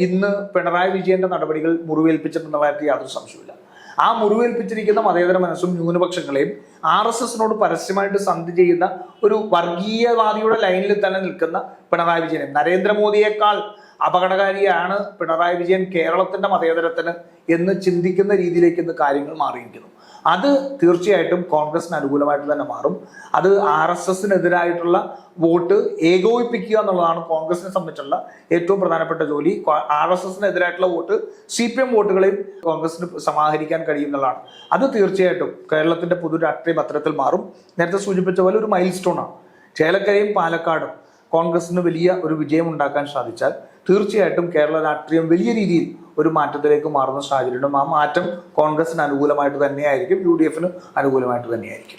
ഇന്ന് പിണറായി വിജയന്റെ നടപടികൾ മുറിവേൽപ്പിച്ചിട്ടുള്ള കാര്യത്തിൽ യാതൊരു സംശയമില്ല ആ മുറിവേൽപ്പിച്ചിരിക്കുന്ന മതേതര മനസ്സും ന്യൂനപക്ഷങ്ങളെയും ആർ എസ് എസിനോട് പരസ്യമായിട്ട് സന്ധി ചെയ്യുന്ന ഒരു വർഗീയവാദിയുടെ ലൈനിൽ തന്നെ നിൽക്കുന്ന പിണറായി വിജയനെ നരേന്ദ്രമോദിയേക്കാൾ അപകടകാരിയാണ് പിണറായി വിജയൻ കേരളത്തിന്റെ മതേതരത്തിന് എന്ന് ചിന്തിക്കുന്ന രീതിയിലേക്ക് ഇന്ന് കാര്യങ്ങൾ മാറിയിരിക്കുന്നു. അത് തീർച്ചയായിട്ടും കോൺഗ്രസിന് അനുകൂലമായിട്ട് തന്നെ മാറും. അത് ആർ എസ് എസിനെതിരായിട്ടുള്ള വോട്ട് ഏകോപിപ്പിക്കുക എന്നുള്ളതാണ് കോൺഗ്രസിനെ സംബന്ധിച്ചുള്ള ഏറ്റവും പ്രധാനപ്പെട്ട ജോലി. ആർ എസ് എസിനെതിരായിട്ടുള്ള വോട്ട് സി പി എം വോട്ടുകളെയും കോൺഗ്രസിന് സമാഹരിക്കാൻ കഴിയും എന്നുള്ളതാണ്. അത് തീർച്ചയായിട്ടും കേരളത്തിന്റെ പൊതു രാഷ്ട്രീയ പത്രത്തിൽ മാറും. നേരത്തെ സൂചിപ്പിച്ച പോലെ ഒരു മൈൽ സ്റ്റോൺ ആണ് ചേലക്കരയും പാലക്കാടും കോൺഗ്രസിന് വലിയ ഒരു വിജയം ഉണ്ടാക്കാൻ സാധിച്ചാൽ തീർച്ചയായിട്ടും കേരള രാഷ്ട്രീയം വലിയ രീതിയിൽ ഒരു മാറ്റത്തിലേക്ക് മാറുന്ന സാഹചര്യം ആ മാറ്റം കോൺഗ്രസിന് അനുകൂലമായിട്ട് തന്നെയായിരിക്കും യു ഡി എഫിന് അനുകൂലമായിട്ട് തന്നെയായിരിക്കും.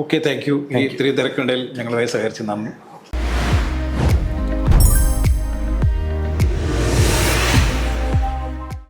ഓക്കെ താങ്ക് യു ഈ ഇത്രയും തിരക്കുണ്ടെങ്കിൽ ഞങ്ങളുമായി സഹകരിച്ച് നന്ദി.